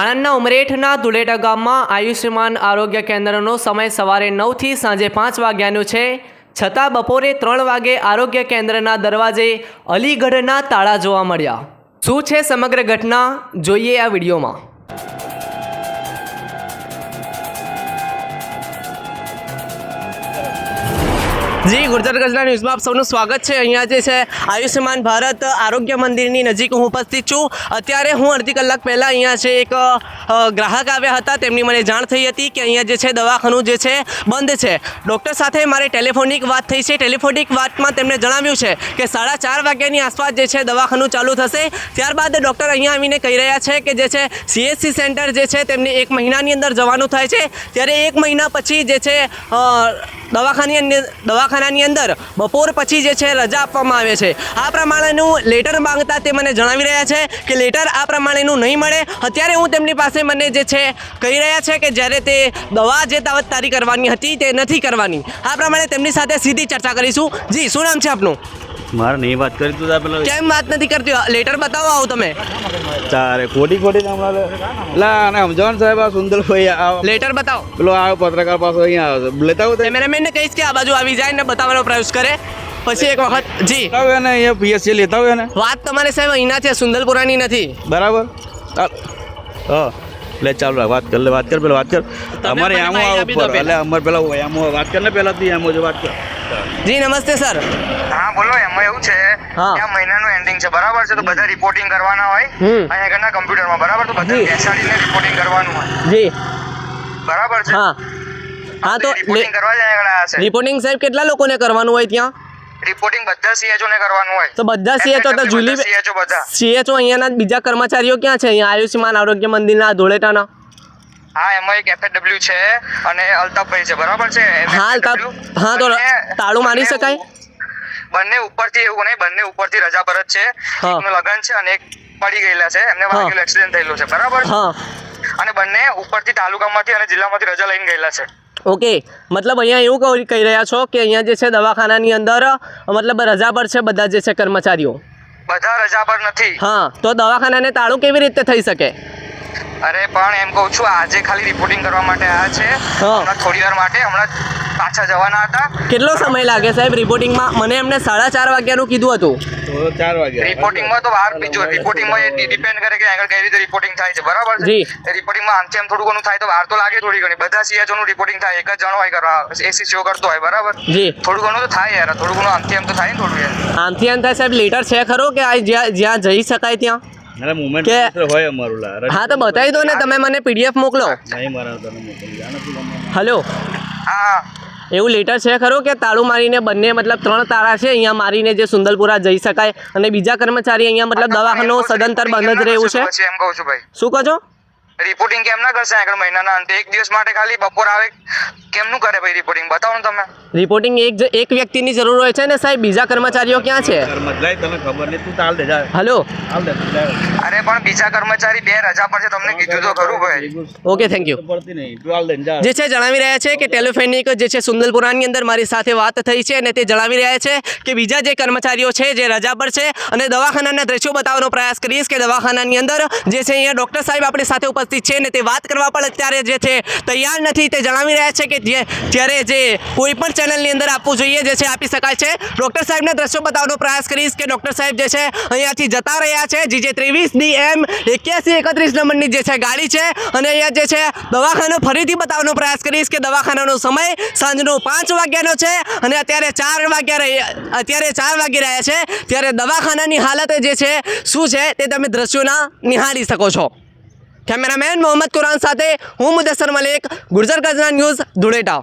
આણંદના ઉમરેઠના ધુળેટા ગામમાં આયુષ્યમાન આરોગ્ય કેન્દ્રનો સમય સવારે નવથી સાંજે પાંચ વાગ્યાનો છે. છતાં બપોરે ત્રણ વાગે આરોગ્ય કેન્દ્રના દરવાજે અલીગઢના તાળા જોવા મળ્યા. શું છે સમગ્ર ઘટના? જોઈએ આ વિડીયોમાં. જી, ગુજરાત ગજના ન્યૂઝમાં આપ સૌનું સ્વાગત છે. અહીંયા જે છે, આયુષ્યમાન ભારત આરોગ્ય મંદિરની નજીક હું ઉપસ્થિત છું. અત્યારે હું અડધી કલાક પહેલાં અહીંયા છે, એક ગ્રાહક આવ્યા હતા. તેમની મને જાણ થઈ હતી કે અહીંયા જે છે, દવાખાનું જે છે, બંધ છે. ડૉક્ટર સાથે મારે ટેલિફોનિક વાત થઈ છે. ટેલિફોનિક વાતમાં તેમણે જણાવ્યું છે કે સાડા ચાર વાગ્યાની આસપાસ જે છે, દવાખાનું ચાલુ થશે. ત્યારબાદ ડૉક્ટર અહીંયા આવીને કહી રહ્યા છે કે જે છે સીએસસી સેન્ટર જે છે, તેમને એક મહિનાની અંદર જવાનું થાય છે. ત્યારે એક મહિના પછી જે છે દવાખાની અંદર દવાખાનાની અંદર બપોર પછી જે છે રજા આપવામાં આવે છે. આ પ્રમાણેનું લેટર માંગતા તે મને જણાવી રહ્યા છે કે લેટર આ પ્રમાણેનું નહીં મળે. અત્યારે હું તેમની પાસે મને જે છે કહી રહ્યા છે કે જ્યારે તે દવા જે તાવતદારી કરવાની હતી તે નથી કરવાની. આ પ્રમાણે તેમની સાથે સીધી ચર્ચા કરીશું. જી, શું નામ છે આપનું? મારે નહીં વાત કરી તું તાર પેલો કેમ વાત નથી કરતી? લેટર બતાવો આવો તમે. તારે ખોટી ખોટી હમણાં લા. અને સમજાવન સાહેબ આ સુંદરભાઈ આ લેટર બતાવો. પેલો આ પત્રકાર પાસે અહીંયા આવે છે. લેતા આવું તે. કેમેરામેનને કહીશ કે આ બાજુ આવી જાય ને બતાવવાનો પ્રયાસ કરે. પછી એક વખત જી. લેતા ને અહીંયા પીએસસી લેતા હોય ને વાત તમારે સાહેબ અહીંના છે સુંદરપુરાની નથી. બરાબર? હા. લે ચાલ વાત કર લે વાત કર પેલા વાત કર. અમારે આમો આવ એટલે અમારે પેલા આમો વાત કર ને પેલા તું આમો જો વાત કર. જી નમસ્તે સર. હા બોલો એમાં એવું છે હા. કે આ મહિનાનું એન્ડિંગ છે. બરાબર છે? તો બધા રિપોર્ટિંગ કરવાના હોય. હમ. અહીંયા ઘરના કમ્પ્યુટરમાં બરાબર? તો બધા. બેસાડીને રિપોર્ટિંગ કરવાનું હોય. જી. બરાબર છે? હા. હા તો રિપોર્ટિંગ કરવા જાય અહીંયા છે રિપોર્ટિંગ સાહેબ કેટલા લોકોને કરવાનું હોય ત્યાં? રિપોર્ટિંગ બધા સીએચઓ ને કરવાનું હોય. તો બધા સીએચઓ તો જુલી સીએચઓ બધા. સીએચઓ અહીંયાના બીજા કર્મચારીઓ ક્યાં છે? અહીંયા આયુષ્યમાન આરોગ્ય મંદિરના ધોળેટાના. હા એમાં એક એફએડબ્લ્યુ છે અને અલ્તાફભાઈ છે બરાબર છે? હા, અલ્તાફ. હા, તો તાળું મારી શકાય? બંને ઉપરથી એવું નહીં બંને ઉપરથી રજા પર જ છે. એકનું લગન છે અને એક પડી ગયેલા છે. એમને હા. વાગેલું એક્સિડન્ટ થયેલું છે બરાબર? હા. અને બંને ઉપરથી તાલુકામાંથી અને જિલ્લામાંથી રજા લઈને ગયેલા છે. ઓકે. મતલબ અહીંયા એવું કહું કહી રહ્યા છો કે અહીંયા જે છે દવાખાનાની અંદર મતલબ રજા પર છે બધા જે છે કર્મચારીઓ? બધા રજા પર નથી. હા. તો દવાખાનાને તાળું કેવી રીતે થઈ શકે? અરે પણ એમ કહું છું આજે ખાલી રિપોર્ટિંગ કરવા માટે આવ્યા છે. હમણાં થોડી વાર માટે હમણાં પાછા જવાના હતા. કેટલો સમય લાગે સાહેબ રિપોર્ટિંગમાં મને એમને સાડા ચાર વાગ્યાનું કીધું હતું. ચાર વાગ્યા. રિપોર્ટિંગમાં તો વાર બીજો રિપોર્ટિંગમાં એ ડિપેન્ડ કરે કે આગળ કઈ રીતે રિપોર્ટિંગ થાય છે બરાબર છે? જી. રિપોર્ટિંગમાં આમથી આમ થોડું ઘણું થાય તો વાર તો લાગે થોડી ઘણી. બધા સીએચઓનું નું રિપોર્ટિંગ થાય એક જ જણ હોય કરવા કરતો હોય બરાબર? જી. થોડું ઘણું તો થાય યાર થોડું ઘણું આમથી આમ તો થાય ને થોડું યાર. આમથી આમ થાય સાહેબ લેટર છે ખરો કે આ જ્યાં જ્યાં જઈ શકાય ત્યાં? અરે મુમેન્ટ કે- હોય અમારું લા. હા તો બતાવી દો ને તમે મને પીડીએફ મોકલો. નહીં મારા તને મોકલી. જાણે હલો હા. એવું લેટર છે ખરું કે તાળું મારીને બંને મતલબ ત્રણ તારા છે અહીંયા મારીને જે સુંદરપુરા જઈ શકાય અને બીજા કર્મચારી અહીંયા મતલબ દવાખાનું સદંતર બંધ જ રહેવું છે? શું કહો છો? રિપોર્ટિંગ કેમ ના કરશે આગળ મહિનાના અંતે? એક દિવસ માટે ખાલી બપોર આવે. કેમનું કરે ભાઈ રિપોર્ટિંગ બતાવો ને તમે. રિપોર્ટિંગ એક એક વ્યક્તિની જરૂર હોય છે ને સાહેબ? બીજા કર્મચારીઓ ક્યાં છે? ઘરમાં તને ખબર તું તાલ દે જા હલો. અરે પણ બીજા કર્મચારી બે રજા પર છે તમને કીધું તો ખરું ભાઈ. ઓકે થેન્ક યુ જે છે જણાવી રહ્યા છે કે ટેલિફોનિક જે છે સુંદરપુરાની અંદર મારી સાથે વાત થઈ છે અને તે જણાવી રહ્યા છે કે બીજા જે કર્મચારીઓ છે જે રજા પર છે અને દવાખાનાના દ્રશ્યો બતાવવાનો પ્રયાસ કરીશ કે દવાખાનાની અંદર જે છે અહીંયા ડૉક્ટર સાહેબ આપણી સાથે ઉપસ્થિત છે ને તે વાત કરવા પણ અત્યારે જે છે તૈયાર નથી. તે જણાવી રહ્યા છે કે જે જ્યારે જે કોઈ પણ ચેનલની અંદર આપવું જોઈએ જે છે આપી શકાય છે. ડૉક્ટર સાહેબના દ્રશ્યો બતાવવાનો પ્રયાસ કરીશ કે ડૉક્ટર સાહેબ જે છે અહીંયાથી જતા રહ્યા છે. જીજે ત્રેવીસ ડી એમ એક્યાસી એકત્રીસ નંબરની જે છે ગાડી છે અને અહીંયા જે છે દવાખાનો ફરીથી બતાવવાનો પ્રયાસ કરીશ કે દવાખાનાનો સમય સાંજનો પાંચ વાગ્યાનો છે અને અત્યારે ચાર વાગ્યા અત્યારે ચાર વાગી રહ્યા છે. ત્યારે દવાખાનાની હાલત જે છે શું છે તે તમે દ્રશ્યોના નિહાળી શકો છો. કેમેરામેન મોહમ્મદ કુરાન સાથે હું મુદસર મલિક ગુર્જર ગજના ન્યૂઝ ધુળેટા.